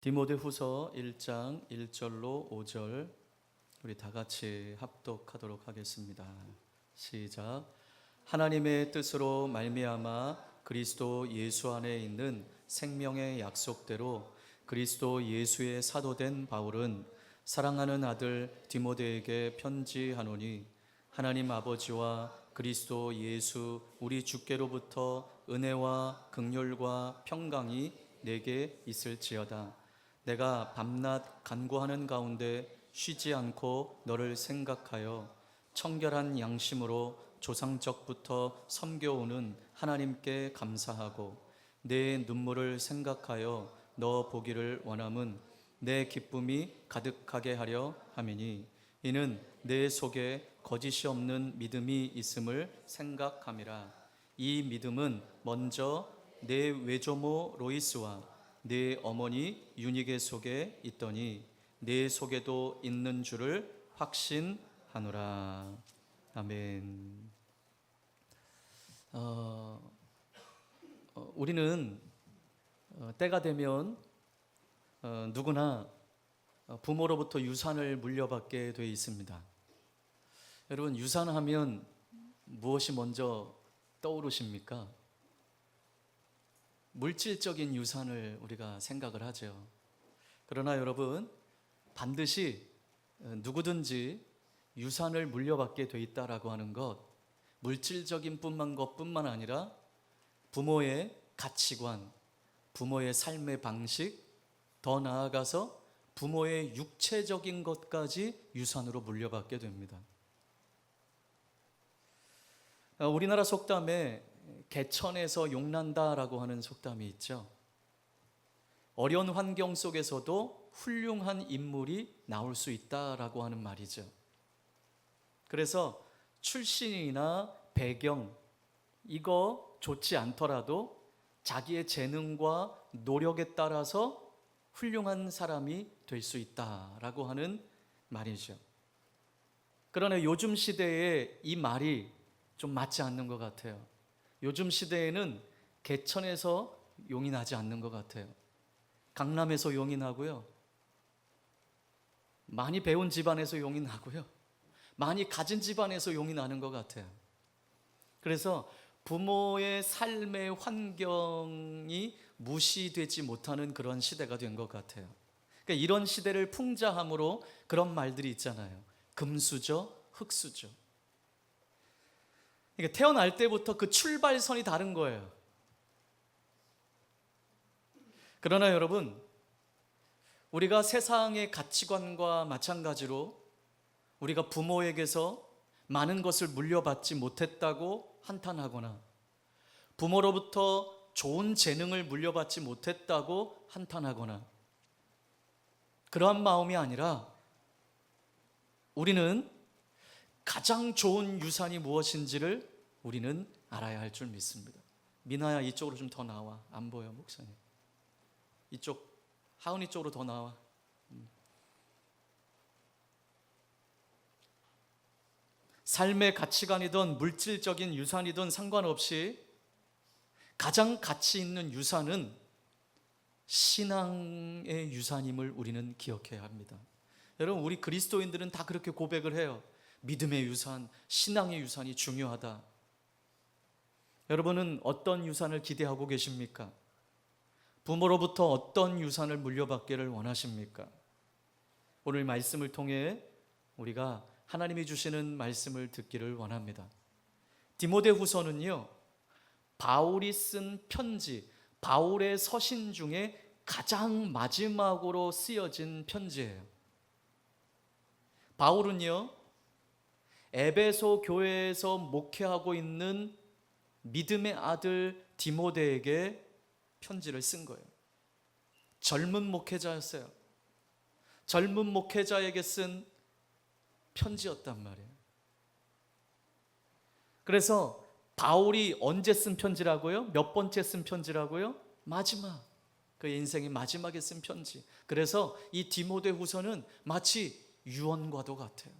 디모데 후서 1장 1절로 5절 우리 다 같이 합독하도록 하겠습니다. 시작. 하나님의 뜻으로 말미암아 그리스도 예수 안에 있는 생명의 약속대로 그리스도 예수의 사도된 바울은 사랑하는 아들 디모데에게 편지하노니 하나님 아버지와 그리스도 예수 우리 주께로부터 은혜와 극률과 평강이 내게 있을지어다. 내가 밤낮 간구하는 가운데 쉬지 않고 너를 생각하여 청결한 양심으로 조상적부터 섬겨오는 하나님께 감사하고 내 눈물을 생각하여 너 보기를 원함은 내 기쁨이 가득하게 하려 함이니 이는 내 속에 거짓이 없는 믿음이 있음을 생각함이라. 이 믿음은 먼저 내 외조모 로이스와 내 어머니 유니게 속에 있더니 내 속에도 있는 줄을 확신하노라. 아멘. 어, 어, 우리는 어, 때가 되면 어, 누구나 어, 부모로부터 유산을 물려받게 돼 있습니다. 여러분 유산하면 무엇이 먼저 떠오르십니까? 물질적인 유산을 우리가 생각을 하죠. 그러나 여러분 반드시 어, 누구든지 유산을 물려받게 돼 있다라고 하는 것 물질적인 뿐만 것뿐만 아니라 부모의 가치관, 부모의 삶의 방식, 더 나아가서 부모의 육체적인 것까지 유산으로 물려받게 됩니다. 어, 우리나라 속담에 개천에서 용난다라고 하는 속담이 있죠. 어려운 환경 속에서도 훌륭한 인물이 나올 수 있다라고 하는 말이죠. 그래서 출신이나 배경 이거 좋지 않더라도 자기의 재능과 노력에 따라서 훌륭한 사람이 될 수 있다라고 하는 말이죠. 그러나 요즘 시대에 이 말이 좀 맞지 않는 것 같아요. 요즘 시대에는 개천에서 용이 나지 않는 것 같아요. 강남에서 용이 나고요. 많이 배운 집안에서 용이 나고요. 많이 가진 집안에서 용이 나는 것 같아요. 그래서 부모의 삶의 환경이 무시되지 못하는 그런 시대가 된 것 같아요. 그러니까 이런 시대를 풍자함으로 그런 말들이 있잖아요. 금수저, 흙수저. 그러니까 태어날 때부터 그 출발선이 다른 거예요. 그러나 여러분, 우리가 세상의 가치관과 마찬가지로 우리가 부모에게서 많은 것을 물려받지 못했다고 한탄하거나 부모로부터 좋은 재능을 물려받지 못했다고 한탄하거나 그러한 마음이 아니라 우리는 가장 좋은 유산이 무엇인지를 우리는 알아야 할 줄 믿습니다. 미나야 이쪽으로 좀 더 나와. 안 보여 목사님. 이쪽 하은이 쪽으로 더 나와. 음. 삶의 가치관이든 물질적인 유산이든 상관없이 가장 가치 있는 유산은 신앙의 유산임을 우리는 기억해야 합니다. 여러분, 우리 그리스도인들은 다 그렇게 고백을 해요. 믿음의 유산, 신앙의 유산이 중요하다. 여러분은 어떤 유산을 기대하고 계십니까? 부모로부터 어떤 유산을 물려받기를 원하십니까? 오늘 말씀을 통해 우리가 하나님이 주시는 말씀을 듣기를 원합니다. 디모데 후서는요, 바울이 쓴 편지, 바울의 서신 중에 가장 마지막으로 쓰여진 편지예요. 바울은요, 에베소 교회에서 목회하고 있는 믿음의 아들 디모데에게 편지를 쓴 거예요. 젊은 목회자였어요. 젊은 목회자에게 쓴 편지였단 말이에요. 그래서 바울이 언제 쓴 편지라고요? 몇 번째 쓴 편지라고요? 마지막. 그 인생의 마지막에 쓴 편지. 그래서 이 디모데 후서는 마치 유언과도 같아요.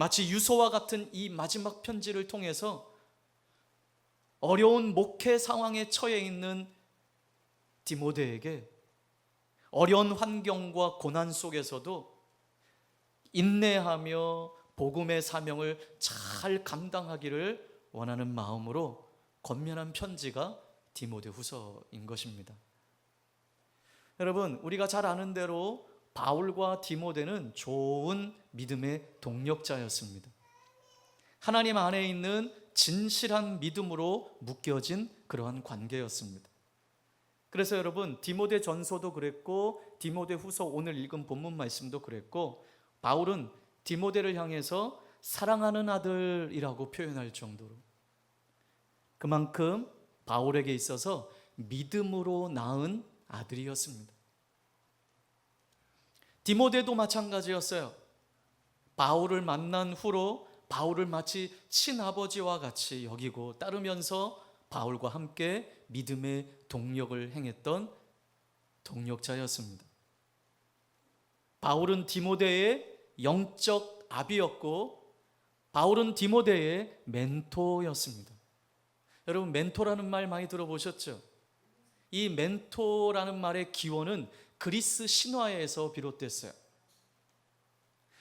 마치 유서와 같은 이 마지막 편지를 통해서 어려운 목회 상황에 처해 있는 디모데에게 어려운 환경과 고난 속에서도 인내하며 복음의 사명을 잘 감당하기를 원하는 마음으로 권면한 편지가 디모데 후서인 것입니다. 여러분, 우리가 잘 아는 대로 바울과 디모데는 좋은 믿음의 동력자였습니다. 하나님 안에 있는 진실한 믿음으로 묶여진 그러한 관계였습니다. 그래서 여러분 디모데 전서도 그랬고 디모데 후서 오늘 읽은 본문 말씀도 그랬고 바울은 디모데를 향해서 사랑하는 아들이라고 표현할 정도로 그만큼 바울에게 있어서 믿음으로 낳은 아들이었습니다. 디모데도 마찬가지였어요. 바울을 만난 후로 바울을 마치 친아버지와 같이 여기고 따르면서 바울과 함께 믿음의 동력을 행했던 동력자였습니다. 바울은 디모데의 영적 아비였고 바울은 디모데의 멘토였습니다. 여러분 멘토라는 말 많이 들어보셨죠? 이 멘토라는 말의 기원은 그리스 신화에서 비롯됐어요.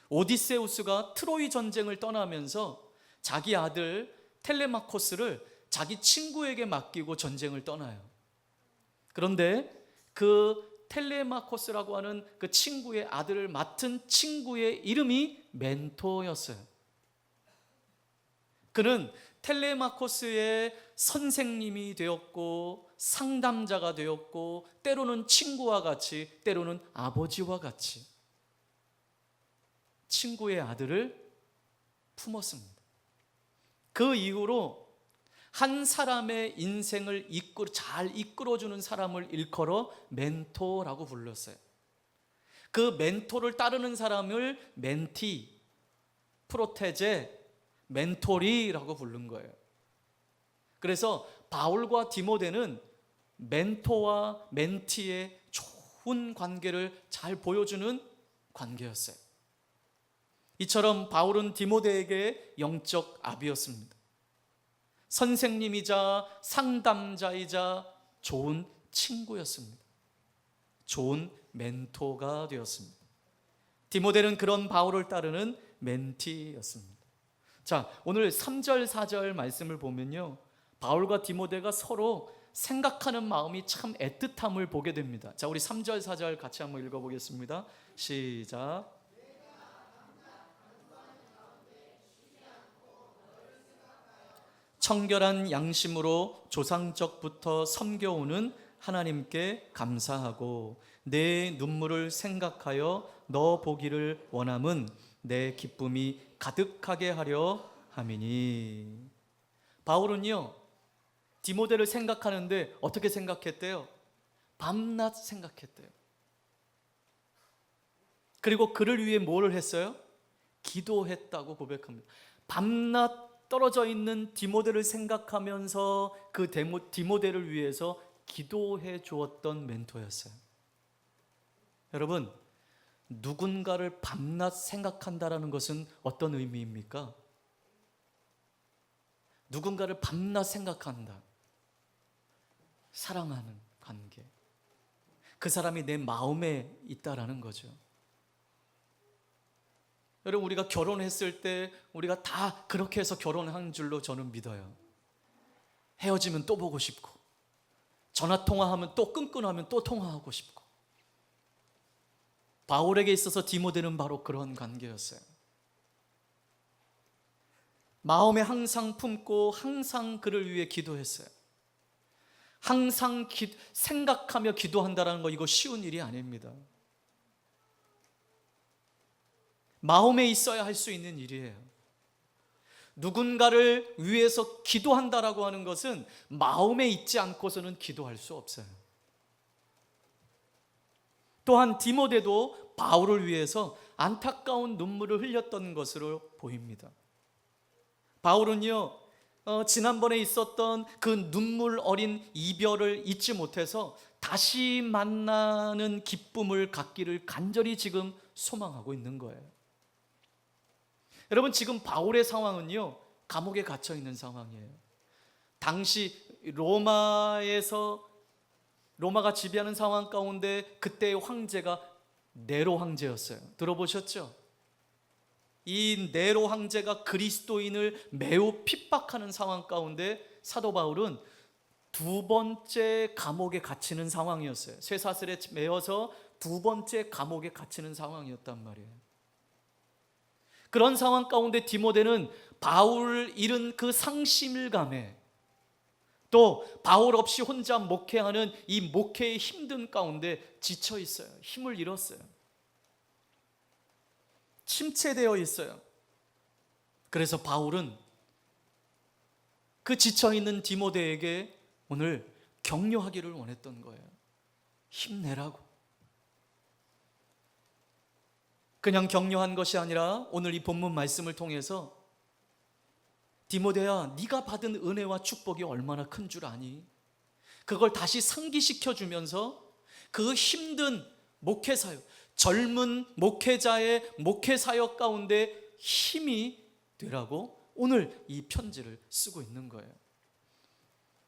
오디세우스가 트로이 전쟁을 떠나면서 자기 아들 텔레마코스를 자기 친구에게 맡기고 전쟁을 떠나요. 그런데 그 텔레마코스라고 하는 그 친구의 아들을 맡은 친구의 이름이 멘토였어요. 그는 텔레마코스의 선생님이 되었고 상담자가 되었고 때로는 친구와 같이 때로는 아버지와 같이 친구의 아들을 품었습니다. 그 이후로 한 사람의 인생을 이끌, 잘 이끌어주는 사람을 일컬어 멘토라고 불렀어요. 그 멘토를 따르는 사람을 멘티, 프로테제, 멘토리라고 부른 거예요. 그래서 바울과 디모데는 멘토와 멘티의 좋은 관계를 잘 보여주는 관계였어요. 이처럼 바울은 디모데에게 영적 아비였습니다. 선생님이자 상담자이자 좋은 친구였습니다. 좋은 멘토가 되었습니다. 디모데는 그런 바울을 따르는 멘티였습니다. 자, 오늘 3절, 4절 말씀을 보면요. 바울과 디모데가 서로 생각하는 마음이 참 애틋함을 보게 됩니다. 자, 우리 3절, 4절 같이 한번 읽어보겠습니다. 시작. 청결한 양심으로 조상적부터 섬겨오는 하나님께 감사하고 내 눈물을 생각하여 너 보기를 원함은 내 기쁨이 가득하게 하려 함이니. 바울은요, 디모데를 생각하는데 어떻게 생각했대요? 밤낮 생각했대요. 그리고 그를 위해 뭐를 했어요? 기도했다고 고백합니다. 밤낮 떨어져 있는 디모데를 생각하면서 그 디모데를 위해서 기도해 주었던 멘토였어요. 여러분, 누군가를 밤낮 생각한다라는 것은 어떤 의미입니까? 누군가를 밤낮 생각한다. 사랑하는 관계. 그 사람이 내 마음에 있다라는 거죠. 여러분 우리가 결혼했을 때 우리가 다 그렇게 해서 결혼한 줄로 저는 믿어요. 헤어지면 또 보고 싶고 전화 통화하면 또 끈끈하면 또 통화하고 싶고 바울에게 있어서 디모데는 바로 그런 관계였어요. 마음에 항상 품고 항상 그를 위해 기도했어요. 항상 기, 생각하며 기도한다는 거 이거 쉬운 일이 아닙니다. 마음에 있어야 할 수 있는 일이에요. 누군가를 위해서 기도한다라고 하는 것은 마음에 있지 않고서는 기도할 수 없어요. 또한 디모데도 바울을 위해서 안타까운 눈물을 흘렸던 것으로 보입니다. 바울은요, 어, 지난번에 있었던 그 눈물 어린 이별을 잊지 못해서 다시 만나는 기쁨을 갖기를 간절히 지금 소망하고 있는 거예요. 여러분 지금 바울의 상황은요 감옥에 갇혀 있는 상황이에요. 당시 로마에서 로마가 지배하는 상황 가운데 그때의 황제가 네로 황제였어요. 들어보셨죠? 이 네로 황제가 그리스도인을 매우 핍박하는 상황 가운데 사도 바울은 두 번째 감옥에 갇히는 상황이었어요. 쇠사슬에 매어서 두 번째 감옥에 갇히는 상황이었단 말이에요. 그런 상황 가운데 디모데는 바울 잃은 그 상심감에 또 바울 없이 혼자 목회하는 이 목회의 힘든 가운데 지쳐 있어요. 힘을 잃었어요. 침체되어 있어요. 그래서 바울은 그 지쳐 있는 디모데에게 오늘 격려하기를 원했던 거예요. 힘내라고. 그냥 격려한 것이 아니라 오늘 이 본문 말씀을 통해서 디모데야, 네가 받은 은혜와 축복이 얼마나 큰 줄 아니? 그걸 다시 상기시켜 주면서 그 힘든 목회 사역, 젊은 목회자의 목회 사역 가운데 힘이 되라고 오늘 이 편지를 쓰고 있는 거예요.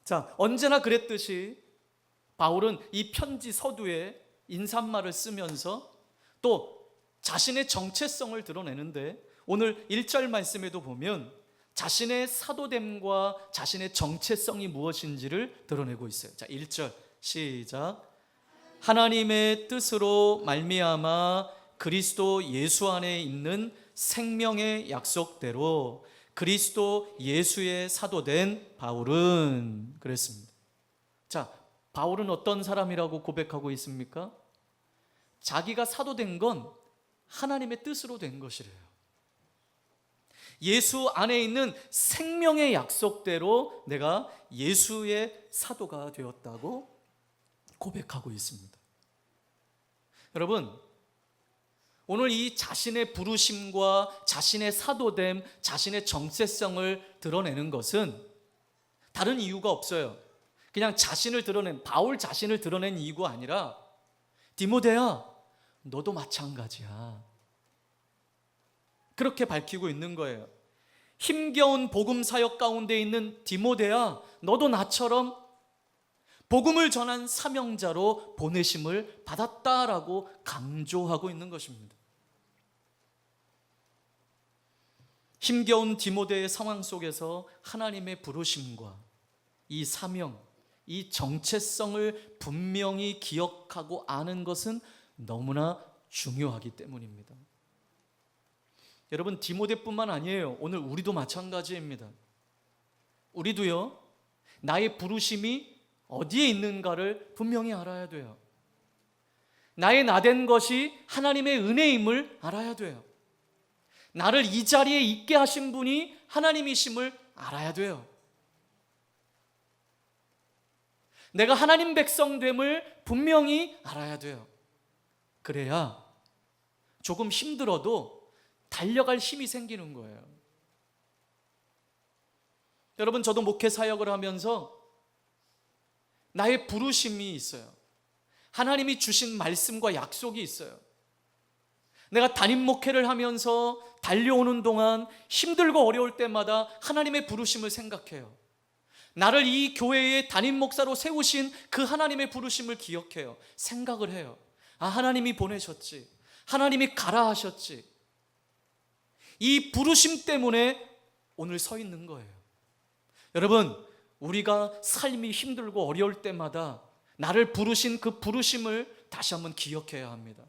자, 언제나 그랬듯이 바울은 이 편지 서두에 인사말을 쓰면서 또 자신의 정체성을 드러내는데 오늘 1절 말씀에도 보면 자신의 사도됨과 자신의 정체성이 무엇인지를 드러내고 있어요. 자, 1절 시작. 하나님의 뜻으로 말미암아 그리스도 예수 안에 있는 생명의 약속대로 그리스도 예수의 사도된 바울은 그랬습니다. 자, 바울은 어떤 사람이라고 고백하고 있습니까? 자기가 사도된 건 하나님의 뜻으로 된 것이래요. 예수 안에 있는 생명의 약속대로 내가 예수의 사도가 되었다고 고백하고 있습니다. 여러분, 오늘 이 자신의 부르심과 자신의 사도됨, 자신의 정체성을 드러내는 것은 다른 이유가 없어요. 그냥 자신을 드러낸, 바울 자신을 드러낸 이유가 아니라, 디모데야, 너도 마찬가지야. 그렇게 밝히고 있는 거예요. 힘겨운 복음 사역 가운데 있는 디모데야, 너도 나처럼 복음을 전한 사명자로 보내심을 받았다라고 강조하고 있는 것입니다. 힘겨운 디모데의 상황 속에서 하나님의 부르심과 이 사명, 이 정체성을 분명히 기억하고 아는 것은 너무나 중요하기 때문입니다. 여러분 디모데뿐만 아니에요. 오늘 우리도 마찬가지입니다. 우리도요. 나의 부르심이 어디에 있는가를 분명히 알아야 돼요. 나의 나된 것이 하나님의 은혜임을 알아야 돼요. 나를 이 자리에 있게 하신 분이 하나님이심을 알아야 돼요. 내가 하나님 백성됨을 분명히 알아야 돼요. 그래야 조금 힘들어도 달려갈 힘이 생기는 거예요. 여러분, 저도 목회 사역을 하면서 나의 부르심이 있어요. 하나님이 주신 말씀과 약속이 있어요. 내가 담임 목회를 하면서 달려오는 동안 힘들고 어려울 때마다 하나님의 부르심을 생각해요. 나를 이 교회의 담임 목사로 세우신 그 하나님의 부르심을 기억해요. 생각을 해요. 아, 하나님이 보내셨지. 하나님이 가라 하셨지. 이 부르심 때문에 오늘 서 있는 거예요. 여러분, 우리가 삶이 힘들고 어려울 때마다 나를 부르신 그 부르심을 다시 한번 기억해야 합니다.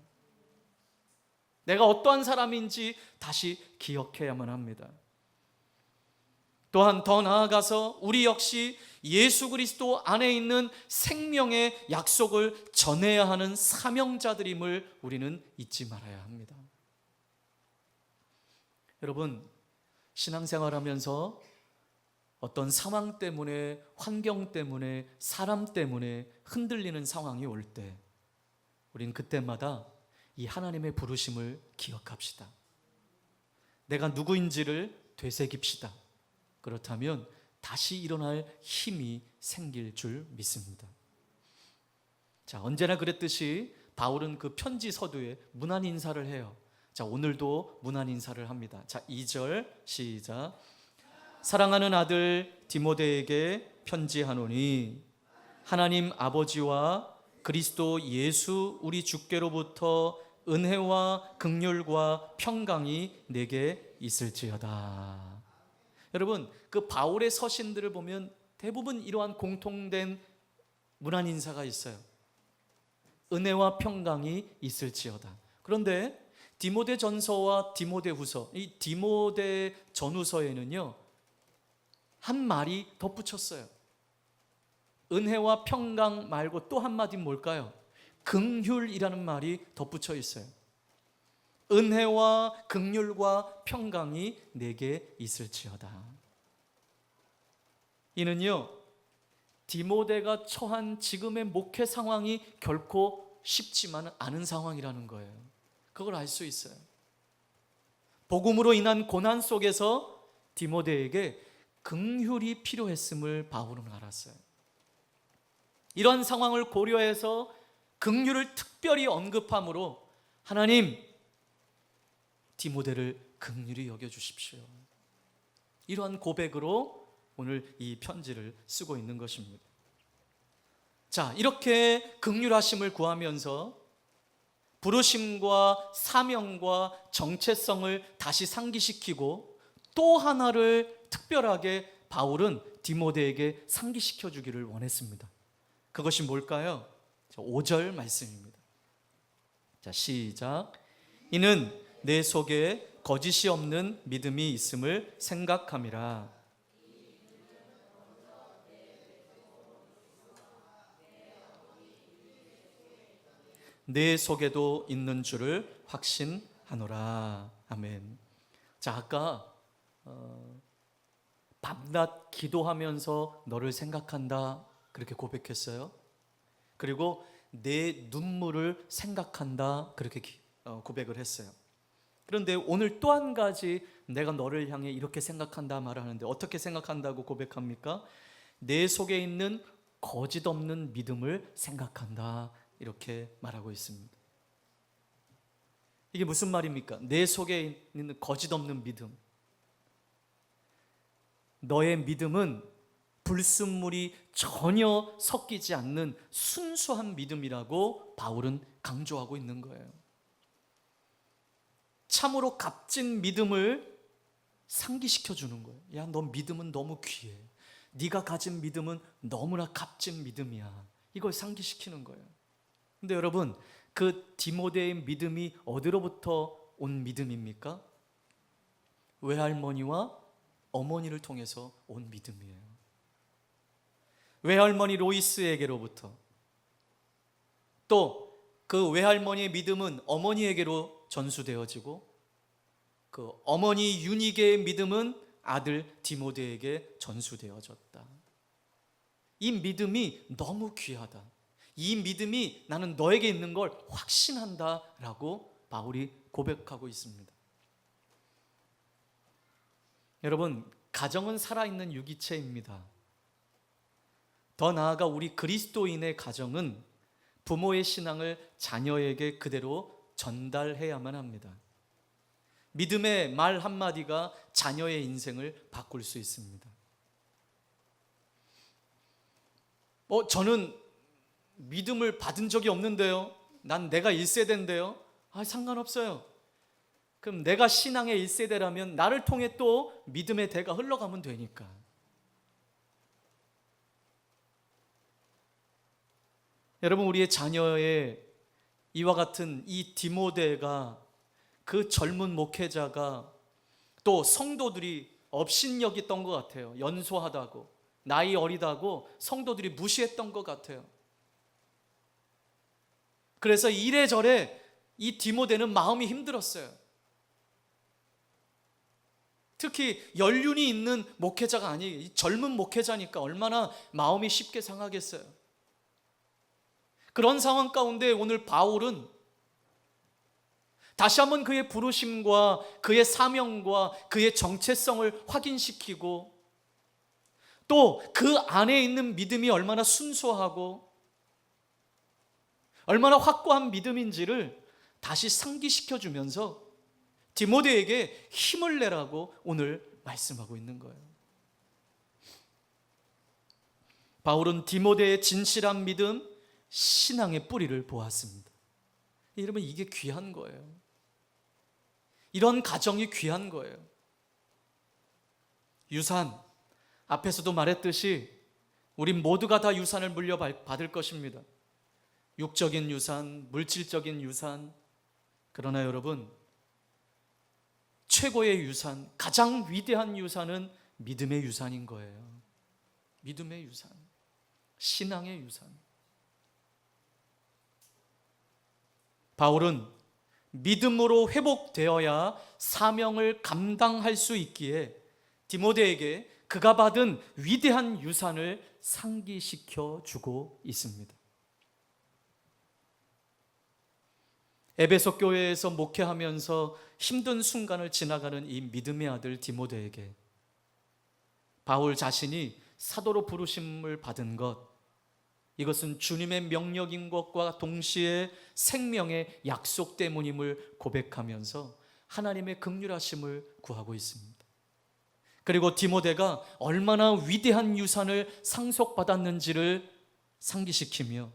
내가 어떠한 사람인지 다시 기억해야만 합니다. 또한 더 나아가서 우리 역시 예수 그리스도 안에 있는 생명의 약속을 전해야 하는 사명자들임을 우리는 잊지 말아야 합니다. 여러분, 신앙생활 하면서 어떤 상황 때문에, 환경 때문에, 사람 때문에 흔들리는 상황이 올 때, 우린 그때마다 이 하나님의 부르심을 기억합시다. 내가 누구인지를 되새깁시다. 그렇다면 다시 일어날 힘이 생길 줄 믿습니다. 자, 언제나 그랬듯이 바울은 그 편지 서두에 문안 인사를 해요. 자, 오늘도 문안 인사를 합니다. 자, 2절 시작. 사랑하는 아들 디모데에게 편지하노니 하나님 아버지와 그리스도 예수 우리 주께로부터 은혜와 극률과 평강이 내게 있을지어다. 여러분, 그 바울의 서신들을 보면 대부분 이러한 공통된 문안 인사가 있어요. 은혜와 평강이 있을지어다. 그런데 디모데 전서와 디모데 후서, 이 디모데 전후서에는요, 한 말이 덧붙였어요. 은혜와 평강 말고 또 한마디 뭘까요? 긍휼이라는 말이 덧붙여 있어요. 은혜와 긍휼과 평강이 내게 있을지어다. 이는요, 디모데가 처한 지금의 목회 상황이 결코 쉽지만 않은 상황이라는 거예요. 그걸 알 수 있어요. 복음으로 인한 고난 속에서 디모데에게 긍휼이 필요했음을 바울은 알았어요. 이런 상황을 고려해서 긍휼을 특별히 언급함으로 하나님 디모데를 긍휼히 여겨 주십시오. 이러한 고백으로 오늘 이 편지를 쓰고 있는 것입니다. 자, 이렇게 긍휼하심을 구하면서 부르심과 사명과 정체성을 다시 상기시키고 또 하나를 특별하게 바울은 디모데에게 상기시켜 주기를 원했습니다. 그것이 뭘까요? 5절 말씀입니다. 자, 시작. 이는 내 속에 거짓이 없는 믿음이 있음을 생각함이라. 내 속에도 있는 줄을 확신하노라. 아멘. 자, 아까 어, 밤낮 기도하면서 너를 생각한다. 그렇게 고백했어요. 그리고 내 눈물을 생각한다. 그렇게 기- 어, 고백을 했어요. 그런데 오늘 또 한 가지 내가 너를 향해 이렇게 생각한다 말하는데 어떻게 생각한다고 고백합니까? 내 속에 있는 거짓 없는 믿음을 생각한다. 이렇게 말하고 있습니다. 이게 무슨 말입니까? 내 속에 있는 거짓 없는 믿음. 너의 믿음은 불순물이 전혀 섞이지 않는 순수한 믿음이라고 바울은 강조하고 있는 거예요. 참으로 값진 믿음을 상기시켜 주는 거예요. 야, 너 믿음은 너무 귀해. 네가 가진 믿음은 너무나 값진 믿음이야. 이걸 상기시키는 거예요. 근데 여러분, 그 디모데의 믿음이 어디로부터 온 믿음입니까? 외할머니와 어머니를 통해서 온 믿음이에요. 외할머니 로이스에게로부터 또 그 외할머니의 믿음은 어머니에게로 전수되어지고 그 어머니 유니게의 믿음은 아들 디모데에게 전수되어졌다. 이 믿음이 너무 귀하다. 이 믿음이 나는 너에게 있는 걸 확신한다라고 바울이 고백하고 있습니다. 여러분, 가정은 살아있는 유기체입니다. 더 나아가 우리 그리스도인의 가정은 부모의 신앙을 자녀에게 그대로 전달해야만 합니다. 믿음의 말 한마디가 자녀의 인생을 바꿀 수 있습니다. 어, 저는 믿음을 받은 적이 없는데요. 난 내가 1세대인데요. 아, 상관없어요. 그럼 내가 신앙의 1세대라면 나를 통해 또 믿음의 대가 흘러가면 되니까. 여러분 우리의 자녀의 이와 같은 이 디모데가 그 젊은 목회자가 또 성도들이 업신여겼던 것 같아요. 연소하다고 나이 어리다고 성도들이 무시했던 것 같아요. 그래서 이래저래 이 디모데는 마음이 힘들었어요. 특히 연륜이 있는 목회자가 아니에요. 젊은 목회자니까 얼마나 마음이 쉽게 상하겠어요. 그런 상황 가운데 오늘 바울은 다시 한번 그의 부르심과 그의 사명과 그의 정체성을 확인시키고 또 그 안에 있는 믿음이 얼마나 순수하고 얼마나 확고한 믿음인지를 다시 상기시켜 주면서 디모데에게 힘을 내라고 오늘 말씀하고 있는 거예요. 바울은 디모데의 진실한 믿음, 신앙의 뿌리를 보았습니다. 여러분 이게 귀한 거예요. 이런 가정이 귀한 거예요. 유산 앞에서도 말했듯이 우리 모두가 다 유산을 물려받을 것입니다. 육적인 유산, 물질적인 유산. 그러나 여러분 최고의 유산, 가장 위대한 유산은 믿음의 유산인 거예요. 믿음의 유산, 신앙의 유산. 바울은 믿음으로 회복되어야 사명을 감당할 수 있기에 디모데에게 그가 받은 위대한 유산을 상기시켜 주고 있습니다. 에베소 교회에서 목회하면서 힘든 순간을 지나가는 이 믿음의 아들 디모데에게 바울 자신이 사도로 부르심을 받은 것 이것은 주님의 명령인 것과 동시에 생명의 약속 때문임을 고백하면서 하나님의 극률하심을 구하고 있습니다. 그리고 디모데가 얼마나 위대한 유산을 상속받았는지를 상기시키며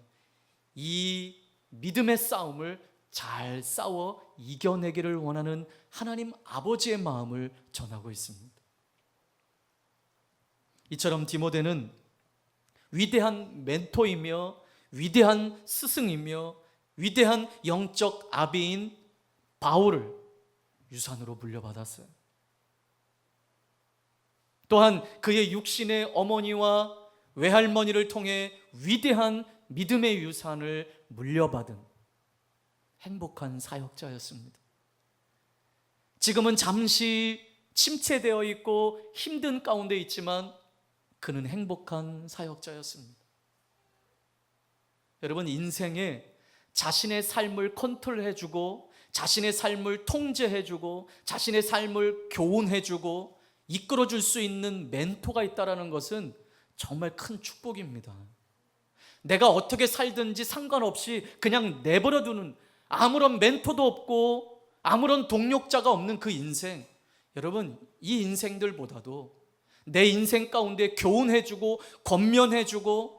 이 믿음의 싸움을 잘 싸워 이겨내기를 원하는 하나님 아버지의 마음을 전하고 있습니다. 이처럼 디모데는 위대한 멘토이며 위대한 스승이며 위대한 영적 아비인 바울을 유산으로 물려받았어요. 또한 그의 육신의 어머니와 외할머니를 통해 위대한 믿음의 유산을 물려받은 행복한 사역자였습니다. 지금은 잠시 침체되어 있고 힘든 가운데 있지만 그는 행복한 사역자였습니다. 여러분 인생에 자신의 삶을 컨트롤해주고 자신의 삶을 통제해주고 자신의 삶을 교훈해주고 이끌어줄 수 있는 멘토가 있다라는 것은 정말 큰 축복입니다. 내가 어떻게 살든지 상관없이 그냥 내버려두는 아무런 멘토도 없고 아무런 동력자가 없는 그 인생. 여러분, 이 인생들보다도 내 인생 가운데 교훈해주고 권면해주고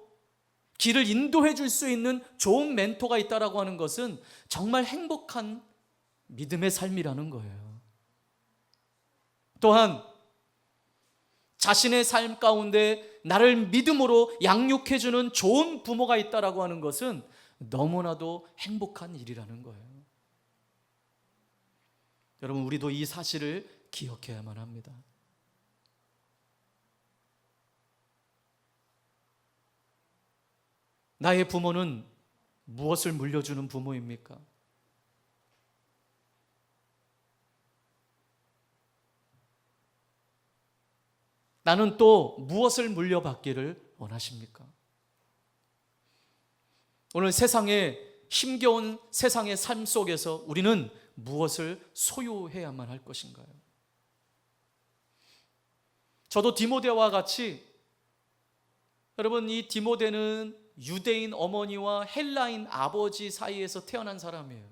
길을 인도해 줄 수 있는 좋은 멘토가 있다라고 하는 것은 정말 행복한 믿음의 삶이라는 거예요. 또한 자신의 삶 가운데 나를 믿음으로 양육해 주는 좋은 부모가 있다라고 하는 것은 너무나도 행복한 일이라는 거예요. 여러분 우리도 이 사실을 기억해야만 합니다. 나의 부모는 무엇을 물려주는 부모입니까? 나는 또 무엇을 물려받기를 원하십니까? 오늘 세상에 힘겨운 세상의 삶 속에서 우리는 무엇을 소유해야만 할 것인가요? 저도 디모데와 같이 여러분 이 디모데는 유대인 어머니와 헬라인 아버지 사이에서 태어난 사람이에요.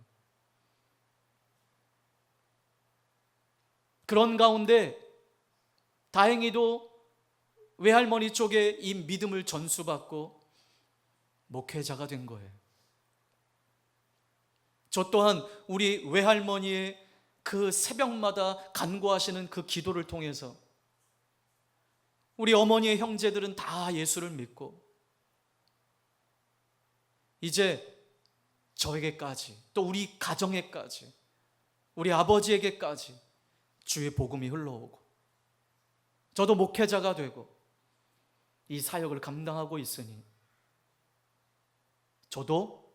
그런 가운데 다행히도 외할머니 쪽에 이 믿음을 전수받고 목회자가 된 거예요. 저 또한 우리 외할머니의 그 새벽마다 간구하시는 그 기도를 통해서 우리 어머니의 형제들은 다 예수를 믿고 이제 저에게까지 또 우리 가정에까지 우리 아버지에게까지 주의 복음이 흘러오고 저도 목회자가 되고 이 사역을 감당하고 있으니 저도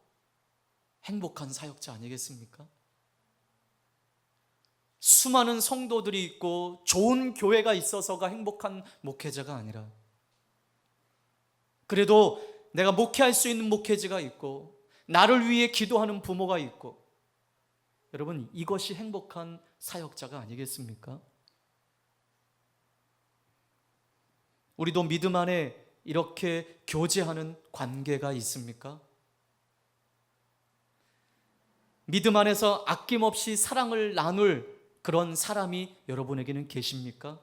행복한 사역자 아니겠습니까? 수많은 성도들이 있고 좋은 교회가 있어서가 행복한 목회자가 아니라 그래도 내가 목회할 수 있는 목회자가 있고 나를 위해 기도하는 부모가 있고 여러분 이것이 행복한 사역자가 아니겠습니까? 우리도 믿음 안에 이렇게 교제하는 관계가 있습니까? 믿음 안에서 아낌없이 사랑을 나눌 그런 사람이 여러분에게는 계십니까?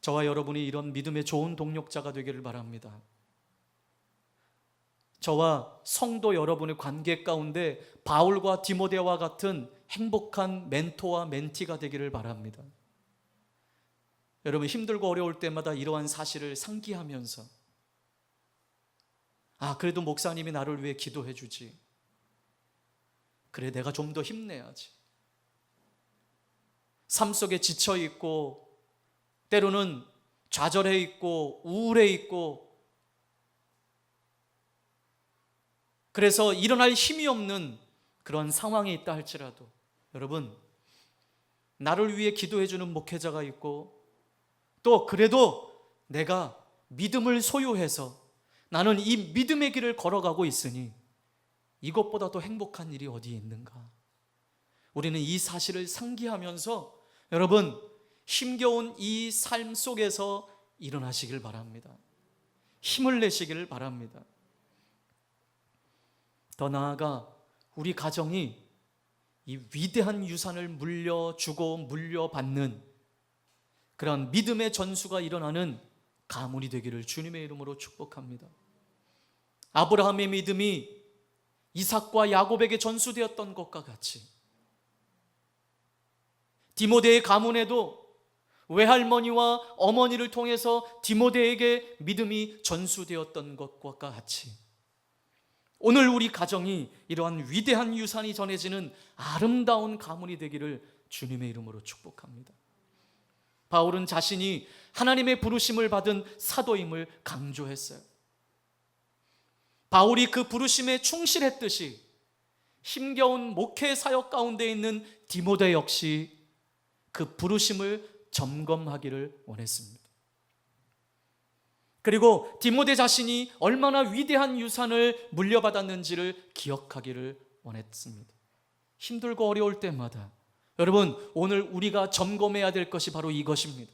저와 여러분이 이런 믿음의 좋은 동력자가 되기를 바랍니다. 저와 성도 여러분의 관계 가운데 바울과 디모데와 같은 행복한 멘토와 멘티가 되기를 바랍니다. 여러분 힘들고 어려울 때마다 이러한 사실을 상기하면서 아, 그래도 목사님이 나를 위해 기도해 주지. 그래, 내가 좀 더 힘내야지. 삶 속에 지쳐 있고, 때로는 좌절해 있고, 우울해 있고, 그래서 일어날 힘이 없는 그런 상황에 있다 할지라도, 여러분, 나를 위해 기도해 주는 목회자가 있고, 또 그래도 내가 믿음을 소유해서 나는 이 믿음의 길을 걸어가고 있으니 이것보다 더 행복한 일이 어디에 있는가? 우리는 이 사실을 상기하면서 여러분 힘겨운 이 삶 속에서 일어나시길 바랍니다. 힘을 내시기를 바랍니다. 더 나아가 우리 가정이 이 위대한 유산을 물려주고 물려받는 그런 믿음의 전수가 일어나는 가문이 되기를 주님의 이름으로 축복합니다. 아브라함의 믿음이 이삭과 야곱에게 전수되었던 것과 같이 디모데의 가문에도 외할머니와 어머니를 통해서 디모데에게 믿음이 전수되었던 것과 같이 오늘 우리 가정이 이러한 위대한 유산이 전해지는 아름다운 가문이 되기를 주님의 이름으로 축복합니다. 바울은 자신이 하나님의 부르심을 받은 사도임을 강조했어요. 바울이 그 부르심에 충실했듯이 힘겨운 목회 사역 가운데 있는 디모데 역시 그 부르심을 점검하기를 원했습니다. 그리고 디모데 자신이 얼마나 위대한 유산을 물려받았는지를 기억하기를 원했습니다. 힘들고 어려울 때마다 여러분 오늘 우리가 점검해야 될 것이 바로 이것입니다.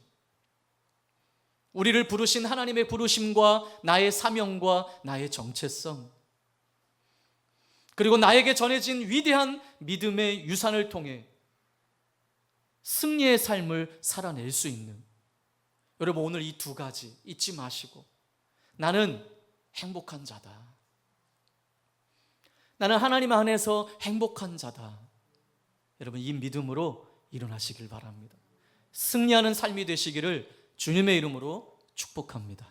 우리를 부르신 하나님의 부르심과 나의 사명과 나의 정체성 그리고 나에게 전해진 위대한 믿음의 유산을 통해 승리의 삶을 살아낼 수 있는 여러분 오늘 이 두 가지 잊지 마시고 나는 행복한 자다. 나는 하나님 안에서 행복한 자다. 여러분 이 믿음으로 일어나시길 바랍니다. 승리하는 삶이 되시기를 주님의 이름으로 축복합니다.